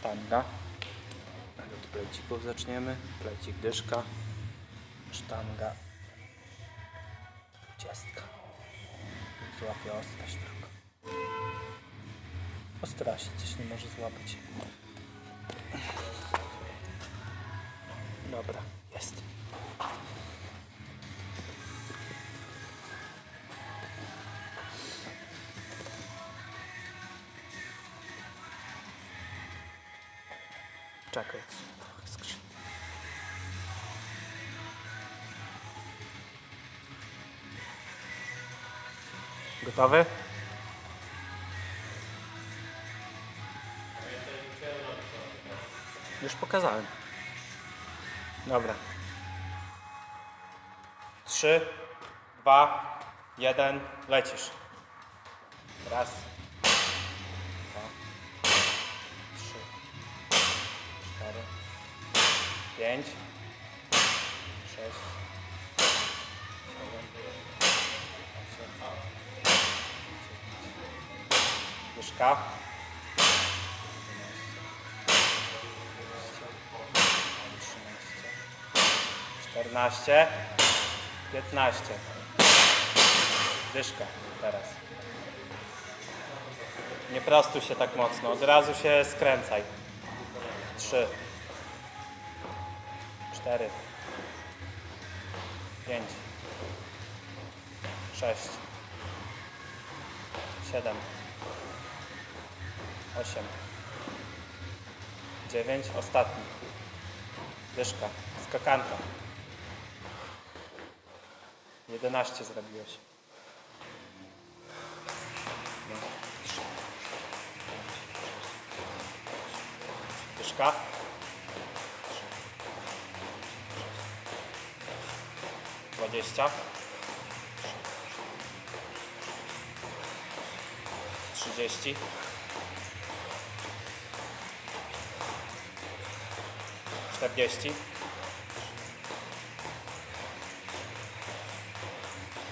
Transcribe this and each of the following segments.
sztanga. Od plecików zaczniemy. Plecik dyszka. Sztanga. Dwudziestka. Złapie ostrość tylko. Ostra się coś nie może złapać. Dobra, jest. Czekaj. Gotowy? Już pokazałem. Dobra. Trzy, dwa, jeden, lecisz. Raz, pięć, sześć, siedem, osiem. Dyszka. 14, 15. Dyszka teraz. Nie prostuj się tak mocno, od razu się skręcaj. 3, 4, 5, 6, 7, 8, 9, ostatni. Dyszka, skakanka. 11 zrobiłeś. Dyszka. Dwadzieścia. Trzydzieści. Czterdzieści.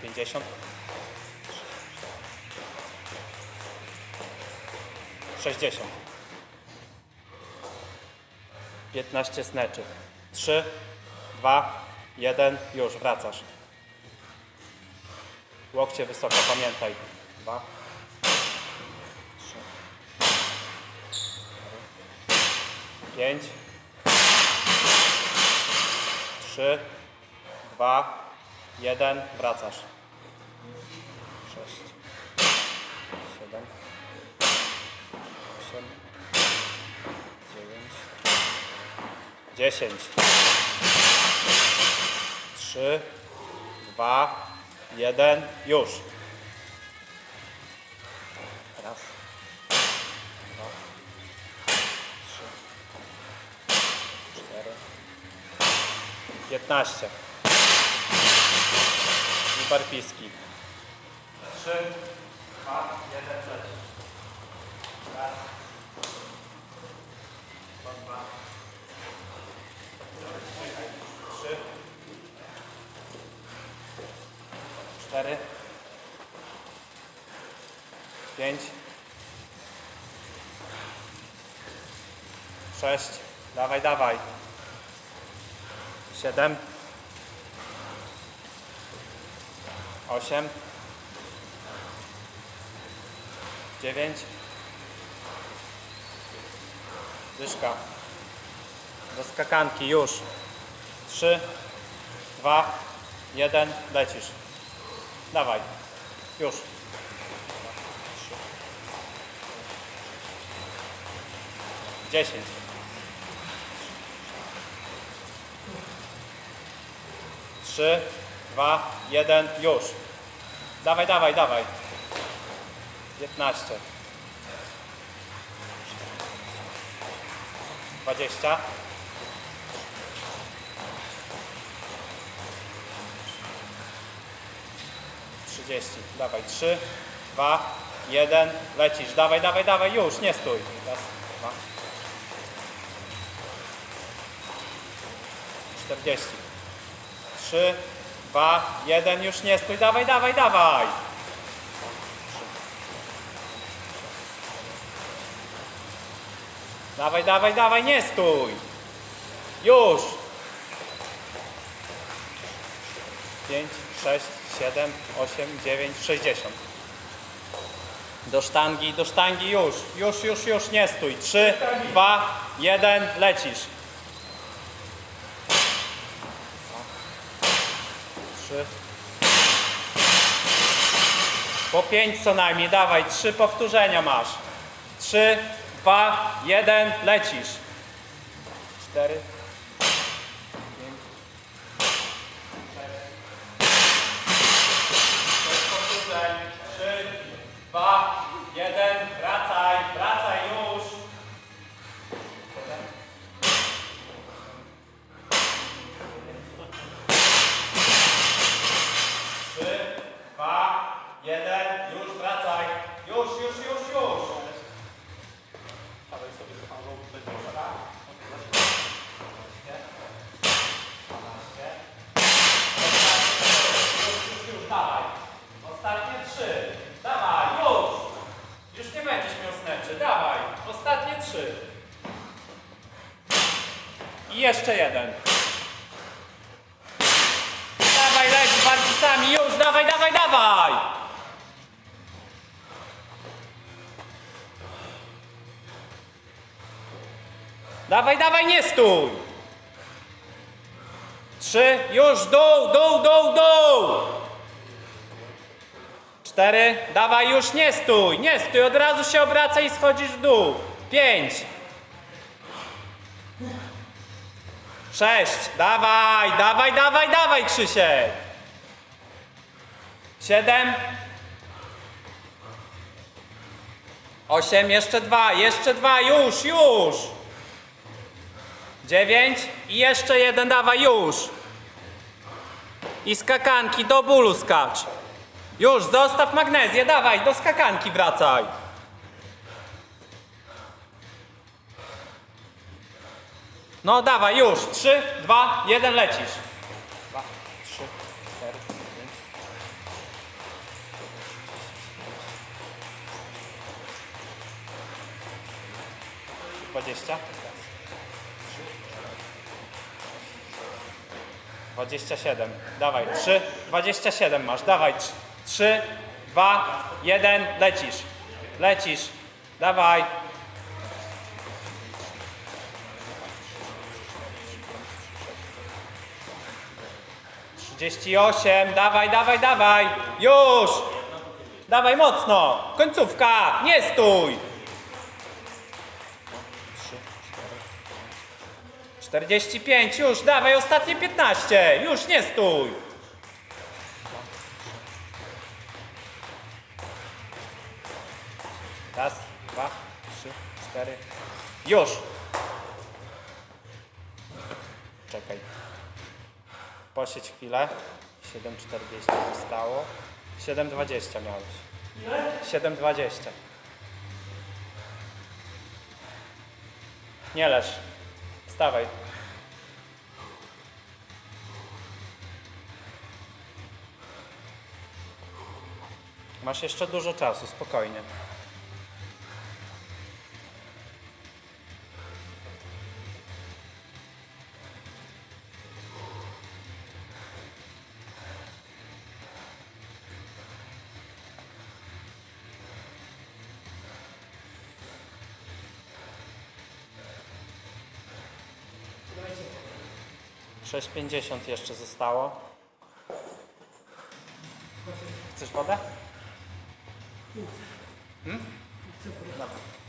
Pięćdziesiąt. Sześćdziesiąt. Piętnaście sneczy. Trzy, dwa, jeden, już wracasz. Łokcie wysoko, pamiętaj. Dwa, trzy, pięć, trzy, dwa, jeden, wracasz. Sześć, siedem, osiem, dziewięć, dziesięć. Trzy, dwa, jeden, już. Raz, dwa, trzy, cztery, piętnaście. I barpiski. Trzy, dwa, jeden, leci. Raz, dwa, trzy, cztery, pięć, sześć, dawaj, dawaj, siedem, osiem, dziewięć, dyszka, do skakanki, już, trzy, dwa, jeden, lecisz. Dawaj. Już. Dziesięć. Trzy, dwa, jeden, już. Dawaj, dawaj, dawaj. Piętnaście. Dwadzieścia. Trzydzieści. Dawaj. Trzy, dwa, jeden. Lecisz. Dawaj, dawaj, dawaj. Już. Nie stój. Raz, dwa. Czterdzieści. Trzy, dwa, jeden. Już nie stój. Dawaj, dawaj, dawaj. Dawaj, dawaj, dawaj, nie stój. Już. 5, 6, 7, 8, 9, 60. Do sztangi, do sztangi już. Już, już, już nie stój. 3, 2, 1, lecisz. 3. Po 5 co najmniej, dawaj, 3 powtórzenia masz. 3, 2, 1, lecisz. 4, 3, 2, 1, wracaj, wracaj już. Trzy, dwa, jeden, już wracaj. Już, już, już, już. Dawaj sobie z Paweł, będzie dobra. Już, już, już, dawaj. Ostatnie trzy. Dawaj, już. Już nie będziesz miał sneczy. Dawaj. Ostatnie trzy. I jeszcze jeden. Dawaj, leć z barkicami, już, dawaj, dawaj, dawaj! Dawaj, dawaj, nie stój! Trzy, już, dół, dół, dół, dół! Cztery, dawaj, już nie stój, nie stój, od razu się obracaj i schodzisz w dół. Pięć. Sześć, dawaj, dawaj, dawaj, dawaj, Krzysiek. Siedem. Osiem, jeszcze dwa, jeszcze dwa, już, już. Dziewięć i jeszcze jeden, dawaj, już. I skakanki, do bólu skacz. Już, zostaw magnezję, dawaj, do skakanki wracaj. No dawaj, już. Trzy, dwa, jeden, lecisz. Dwa, trzy, cztery, pięć. Dwadzieścia. Dwadzieścia siedem. Dawaj, trzy, dwadzieścia siedem masz. Dawaj, trz- trzy, dwa, jeden, lecisz. Lecisz. Dawaj. 38, dawaj, dawaj, dawaj, już! Dawaj mocno, końcówka, nie stój! 45, już, dawaj, ostatnie 15, już, nie stój! Raz, dwa, trzy, cztery, już! Czekaj. Posiedź chwilę. 7,40 zostało. 7,20 miałeś. Ile? 7,20. Nie leż. Wstawaj. Masz jeszcze dużo czasu, spokojnie. Sześć pięćdziesiąt jeszcze zostało. Chcesz wodę? Hmm? Dobra. Wstawaj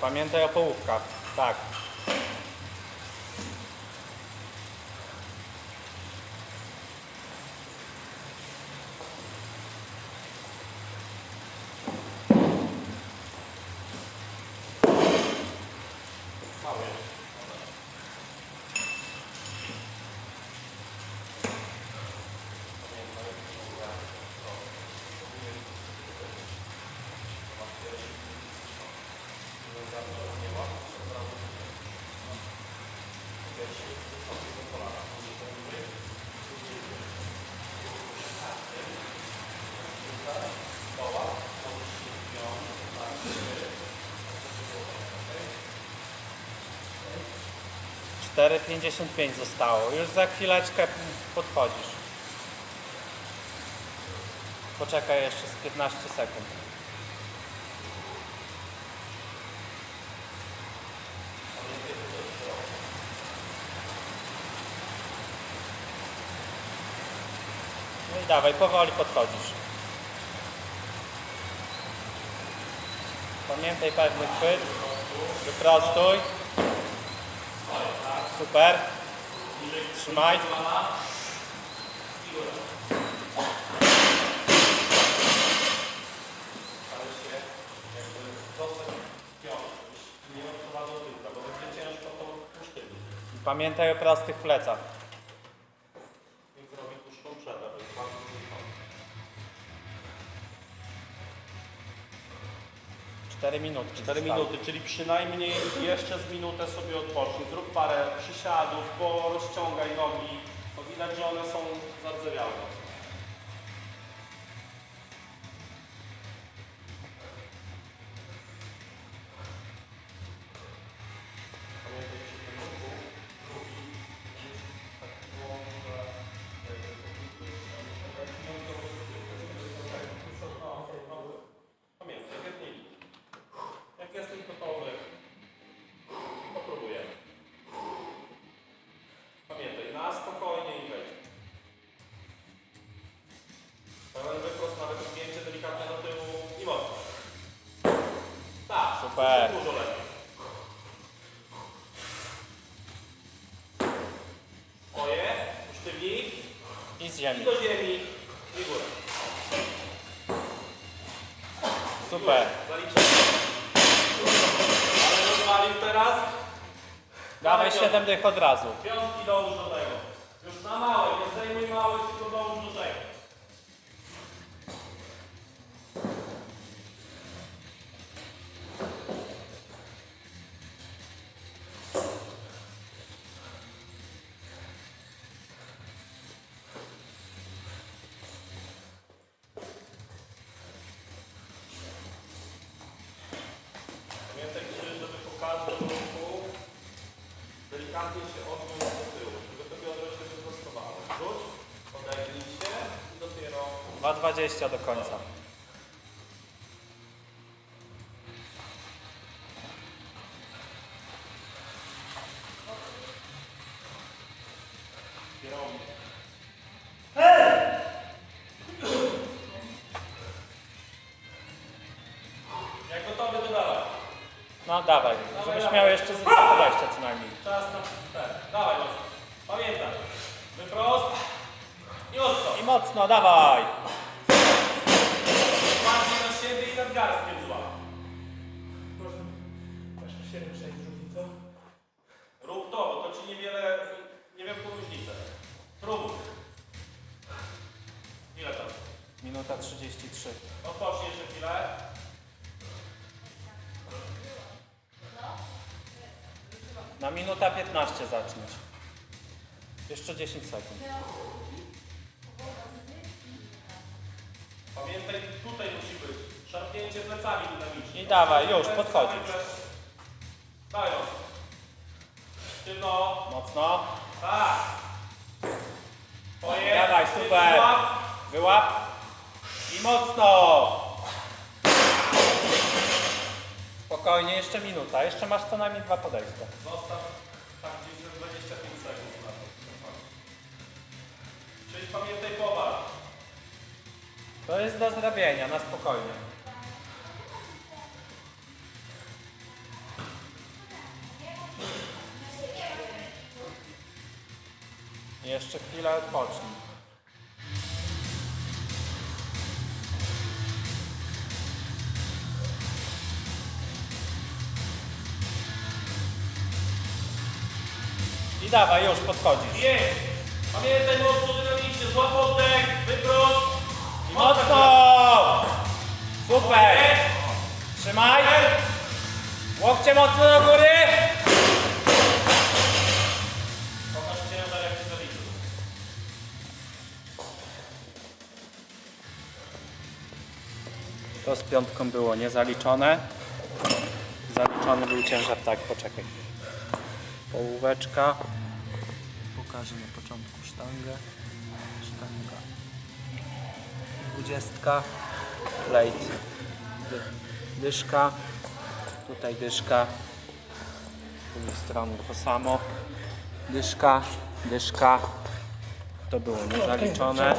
pamiętaj o połówkach. Tak. Cztery pięćdziesiąt pięć zostało. Już za chwileczkę podchodzisz. Poczekaj jeszcze z 15 sekund. No i dawaj, powoli podchodzisz. Pamiętaj pewny chwyt. Wyprostuj. Super. Trzymaj. Pamiętaj o prostych plecach. Cztery minutki. 4 zostały. minuty, czyli przynajmniej jeszcze z minutę sobie odpocznij. Zrób parę przysiadów, porozciągaj nogi. Bo widać, że one są zardzewiałe. I ziemi. do ziemi i. Super. Zaliczamy. Ale rozwalił teraz. Dawaj piątki. 7 dych od razu. Piątki dołóż do tego. Już na małe, nie zdejmuj małe, tylko dołóż do tego. 2,20 do końca. Jak gotowy, to dawaj. No dawaj, żebyś miał jeszcze z podejścia co najmniej. Czas na... Tak, dawaj mocno. Pamiętaj. Wyprost. I mocno. I mocno, dawaj. Bardziej na siebie i nadgarstkiem złap. Masz 7, 6 rzucić, co? Rób to, bo to ci niewiele, niewielką różnicę. Próbuj. Ile czasu? Minuta 33. Odpocznij jeszcze chwilę. Na minuta 15 zaczniesz. Jeszcze 10 sekund. Pamiętaj, tutaj musi być. Plecami dynamicznie. I dawaj, już, podchodzisz. mocno. Sztywno. Mocno. Tak. Twoje. Dawaj, super. Złap. Wyłap. I mocno. Spokojnie, jeszcze minuta. Jeszcze masz co najmniej dwa podejścia. Zostaw tak gdzieś ze 25 sekund na to. Czyli pamiętaj powar. To jest do zrobienia, na spokojnie. Jeszcze chwilę odpocznij. I dawaj, już podchodzisz. Pięć. Pamiętaj mocno dynamicznie, złap oddech, wyprost. I Mocno! Super! Trzymaj! Łokcie mocno do góry! To z piątką było niezaliczone. Zaliczony był ciężar, tak, poczekaj. Połóweczka. Pokażę na początku sztangę. Sztanga. Dwudziestka. Plate. Dy, dyszka. Tutaj dyszka. Z drugiej strony to samo. Dyszka, dyszka. To było niezaliczone.